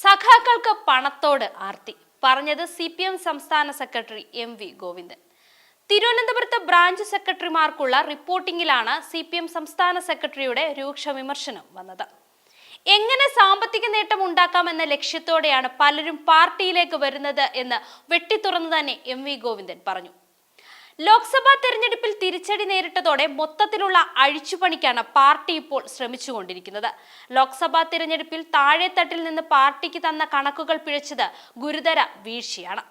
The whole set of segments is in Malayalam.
സഖാക്കൾക്ക് പണത്തോട് ആർത്തി പറഞ്ഞത് സി പി എം സംസ്ഥാന സെക്രട്ടറി എം വി ഗോവിന്ദൻ. തിരുവനന്തപുരത്ത് ബ്രാഞ്ച് സെക്രട്ടറിമാർക്കുള്ള റിപ്പോർട്ടിംഗിലാണ് സി പി എം സംസ്ഥാന സെക്രട്ടറിയുടെ രൂക്ഷ വിമർശനം വന്നത്. എങ്ങനെ സാമ്പത്തിക നേട്ടം ഉണ്ടാക്കാമെന്ന ലക്ഷ്യത്തോടെയാണ് പലരും പാർട്ടിയിലേക്ക് വരുന്നത് എന്ന് വെട്ടിത്തുറന്നു തന്നെ എം വി ഗോവിന്ദൻ പറഞ്ഞു. ലോക്സഭാ തെരഞ്ഞെടുപ്പിൽ തിരിച്ചടി നേരിട്ടതോടെ മൊത്തത്തിലുള്ള അഴിച്ചുപണിക്കാണ് പാർട്ടി ഇപ്പോൾ ശ്രമിച്ചുകൊണ്ടിരിക്കുന്നത്. ലോക്സഭാ തെരഞ്ഞെടുപ്പിൽ താഴെത്തട്ടിൽ നിന്ന് പാർട്ടിക്ക് തന്ന കണക്കുകൾ പിഴച്ചത് ഗുരുതര വീഴ്ചയാണ്.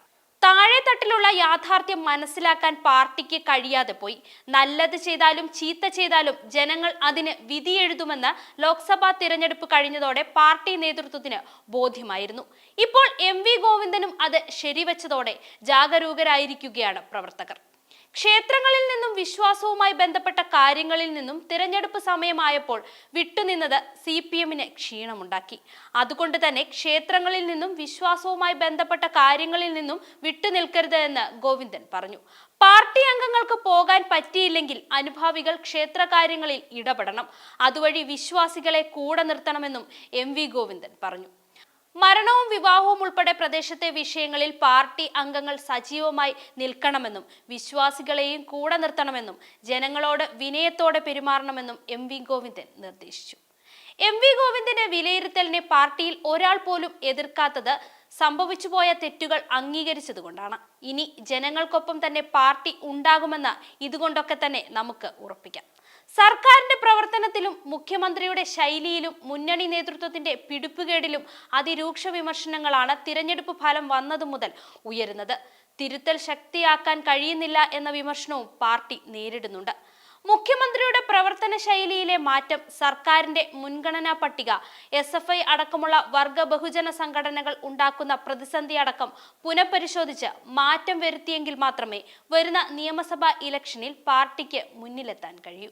താഴെത്തട്ടിലുള്ള യാഥാർത്ഥ്യം മനസ്സിലാക്കാൻ പാർട്ടിക്ക് കഴിയാതെ പോയി. നല്ലത് ചെയ്താലും ചീത്ത ചെയ്താലും ജനങ്ങൾ അതിന് വിധിയെഴുതുമെന്ന് ലോക്സഭാ തിരഞ്ഞെടുപ്പ് കഴിഞ്ഞതോടെ പാർട്ടി നേതൃത്വത്തിന് ബോധ്യമായിരുന്നു. ഇപ്പോൾ എം വി ഗോവിന്ദനും അത് ശരിവച്ചതോടെ ജാഗരൂകരായിരിക്കുകയാണ് പ്രവർത്തകർ. ക്ഷേത്രങ്ങളിൽ നിന്നും വിശ്വാസവുമായി ബന്ധപ്പെട്ട കാര്യങ്ങളിൽ നിന്നും തിരഞ്ഞെടുപ്പ് സമയമായപ്പോൾ വിട്ടുനിന്നത് സി പി എമ്മിന് ക്ഷീണമുണ്ടാക്കി. അതുകൊണ്ട് തന്നെ ക്ഷേത്രങ്ങളിൽ നിന്നും വിശ്വാസവുമായി ബന്ധപ്പെട്ട കാര്യങ്ങളിൽ നിന്നും വിട്ടുനിൽക്കരുത് എന്ന് ഗോവിന്ദൻ പറഞ്ഞു. പാർട്ടി അംഗങ്ങൾക്ക് പോകാൻ പറ്റിയില്ലെങ്കിൽ അനുഭാവികൾ ക്ഷേത്രകാര്യങ്ങളിൽ ഇടപെടണം. അതുവഴി വിശ്വാസികളെ കൂടെ നിർത്തണമെന്നും എം വി ഗോവിന്ദൻ പറഞ്ഞു. മരണവും വിവാഹവും ഉൾപ്പെടെ പ്രദേശത്തെ വിഷയങ്ങളിൽ പാർട്ടി അംഗങ്ങൾ സജീവമായി നിൽക്കണമെന്നും വിശ്വാസികളെയും കൂടെ നിർത്തണമെന്നും ജനങ്ങളോട് വിനയത്തോടെ പെരുമാറണമെന്നും എം വി ഗോവിന്ദൻ നിർദ്ദേശിച്ചു. എം വി ഗോവിന്ദന്റെ വിലയിരുത്തലിനെ പാർട്ടിയിൽ ഒരാൾ പോലും എതിർക്കാത്തത് സംഭവിച്ചുപോയ തെറ്റുകൾ അംഗീകരിച്ചതുകൊണ്ടാണ്. ഇനി ജനങ്ങൾക്കൊപ്പം തന്നെ പാർട്ടി ഉണ്ടാകുമെന്ന് ഇതുകൊണ്ടൊക്കെ തന്നെ നമുക്ക് ഉറപ്പിക്കാം. സർക്കാരിന്റെ പ്രവർത്തനത്തിലും മുഖ്യമന്ത്രിയുടെ ശൈലിയിലും മുന്നണി നേതൃത്വത്തിന്റെ പിടിപ്പുകേടിലും അതിരൂക്ഷ വിമർശനങ്ങളാണ് തിരഞ്ഞെടുപ്പ് ഫലം വന്നതു മുതൽ ഉയരുന്നത്. തിരുത്തൽ ശക്തിയാക്കാൻ കഴിയുന്നില്ല എന്ന വിമർശനവും പാർട്ടി നേരിടുന്നുണ്ട്. മുഖ്യമന്ത്രിയുടെ പ്രവർത്തന ശൈലിയിലെ മാറ്റം സർക്കാരിന്റെ മുൻഗണനാ പട്ടിക എസ് എഫ് ഐ അടക്കമുള്ള വർഗ ബഹുജന സംഘടനകൾ ഉണ്ടാക്കുന്ന പ്രതിസന്ധി അടക്കം പുനഃപരിശോധിച്ച് മാറ്റം വരുത്തിയെങ്കിൽ മാത്രമേ വരുന്ന നിയമസഭാ ഇലക്ഷനിൽ പാർട്ടിക്ക് മുന്നിലെത്താൻ കഴിയൂ.